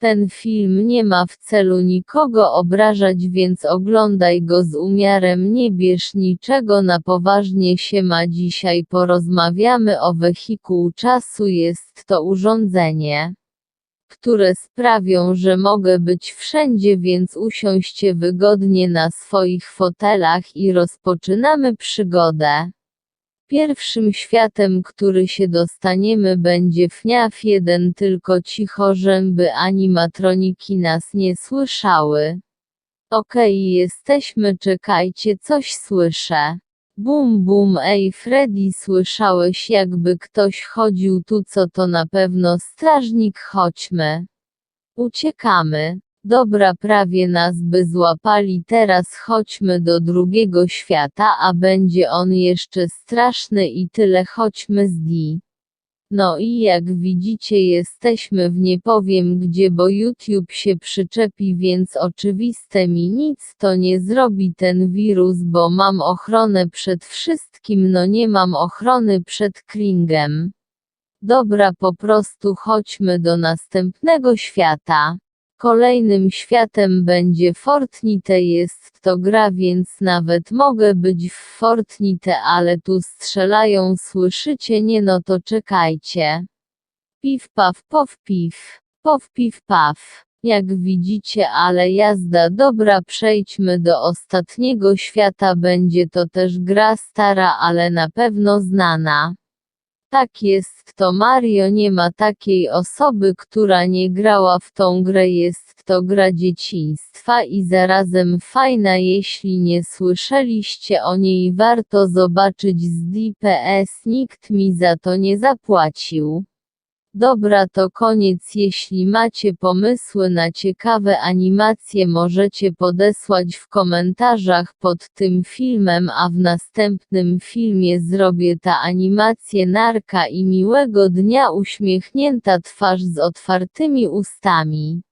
Ten film nie ma w celu nikogo obrażać więc oglądaj go z umiarem. Nie bierz niczego na poważnie. Siema dzisiaj porozmawiamy o wehikuł czasu jest to urządzenie które sprawią, że mogę być wszędzie więc usiąście wygodnie na swoich fotelach i rozpoczynamy przygodę. Pierwszym światem, który się dostaniemy będzie FNAF 1 tylko cicho żeby animatroniki nas nie słyszały. Okej jesteśmy czekajcie coś słyszę. Bum bum ej Freddy słyszałeś jakby ktoś chodził tu co to na pewno strażnik chodźmy. Uciekamy. Dobra prawie nas by złapali teraz chodźmy do drugiego świata a będzie on jeszcze straszny i tyle chodźmy z D. No i jak widzicie jesteśmy w nie powiem gdzie bo YouTube się przyczepi więc oczywiste mi nic to nie zrobi ten wirus bo mam ochronę przed wszystkim no nie mam ochrony przed Kringem. Dobra po prostu chodźmy do następnego świata. Kolejnym światem będzie Fortnite jest to gra więc nawet mogę być w Fortnite ale tu strzelają słyszycie nie no to czekajcie. Piw paw pow piw, pow piw paw. Jak widzicie ale jazda dobra przejdźmy do ostatniego świata będzie to też gra stara ale na pewno znana. Tak jest to Mario nie ma takiej osoby która nie grała w tą grę jest to gra dzieciństwa i zarazem fajna jeśli nie słyszeliście o niej warto zobaczyć z DPS nikt mi za to nie zapłacił. Dobra to koniec jeśli macie pomysły na ciekawe animacje możecie podesłać w komentarzach pod tym filmem a w następnym filmie zrobię ta animację narka i miłego dnia uśmiechnięta twarz z otwartymi ustami.